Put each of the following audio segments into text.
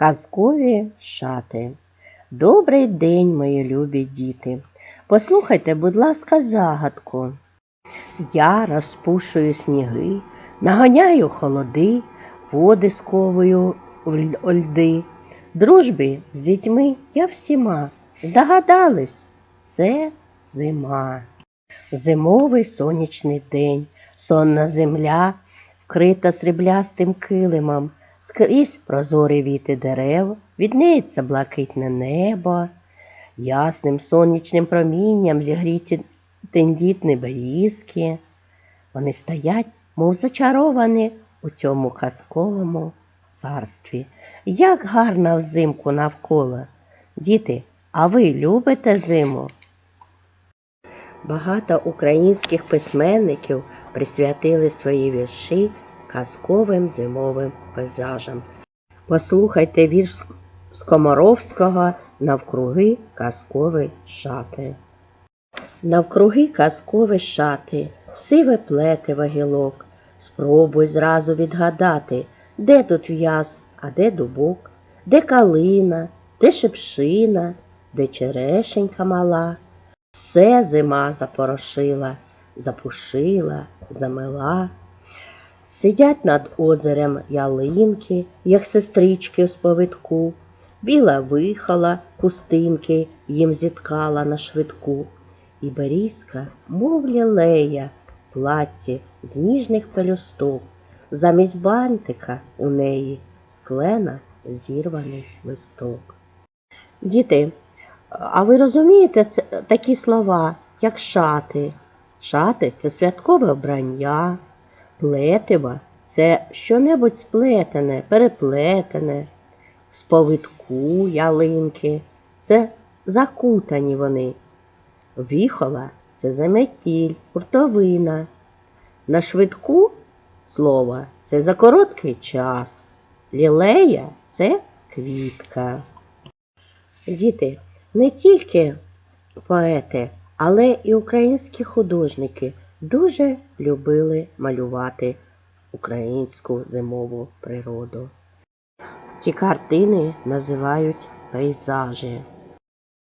Казкові шати. Добрий день, мої любі діти. Послухайте, будь ласка, загадку. Я розпушую сніги, наганяю холоди, води сковую льди. Дружбі з дітьми я всіма. Здогадались, це зима. Зимовий сонячний день, сонна земля, вкрита сріблястим килимом, скрізь прозорі віти дерев, віднеється блакитне небо, ясним сонячним промінням зігріті тендітні берізки. Вони стоять, мов зачаровані у цьому казковому царстві. Як гарно взимку навколо. Діти, а ви любите зиму? Багато українських письменників присвятили свої вірші казковим зимовим пейзажам. Послухайте вірш Скоморовського навкруги казкові шати. Навкруги казкові шати, сиве плетиве гілок. Спробуй зразу відгадати, де тут в'яз, а де дубок, де калина, де шипшина, де черешенька мала. Все зима запорошила, запушила, замила. Сидять над озерем ялинки, як сестрички в сповитку. Біла вихола, хустинки їм зіткала на швидку. І берізка, мов лілея, в платті з ніжних пелюсток. Замість бантика у неї склена зірваний листок. Діти, а ви розумієте такі слова, як шати? Шати це святкове вбрання, плетива це щонебудь сплетене, переплетене, з повитку ялинки, це закутані вони. Віхола це заметіль, хуртовина. На швидку слово це за короткий час. Лілея це квітка. Діти, не тільки поети, але і українські художники дуже любили малювати українську зимову природу. Ті картини називають пейзажі.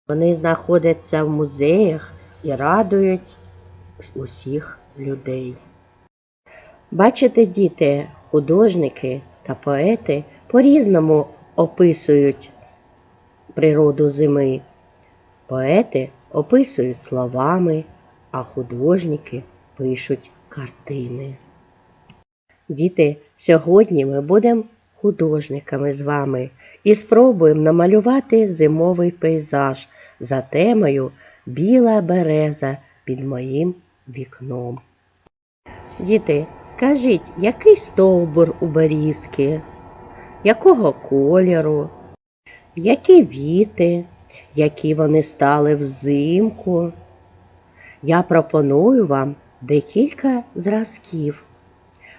Вони знаходяться в музеях і радують усіх людей. Бачите, діти, художники та поети по-різному описують природу зими. Поети описують словами, а художники пишуть картини. Діти, сьогодні ми будемо художниками з вами і спробуємо намалювати зимовий пейзаж за темою Біла береза під моїм вікном. Діти, скажіть, який стовбур у берізки? Якого кольору? Які віти, які вони стали взимку? Я пропоную вам декілька зразків.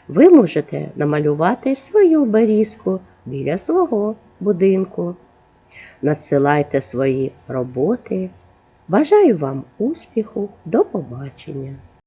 Ви можете намалювати свою берізку біля свого будинку. Надсилайте свої роботи. Бажаю вам успіху. До побачення!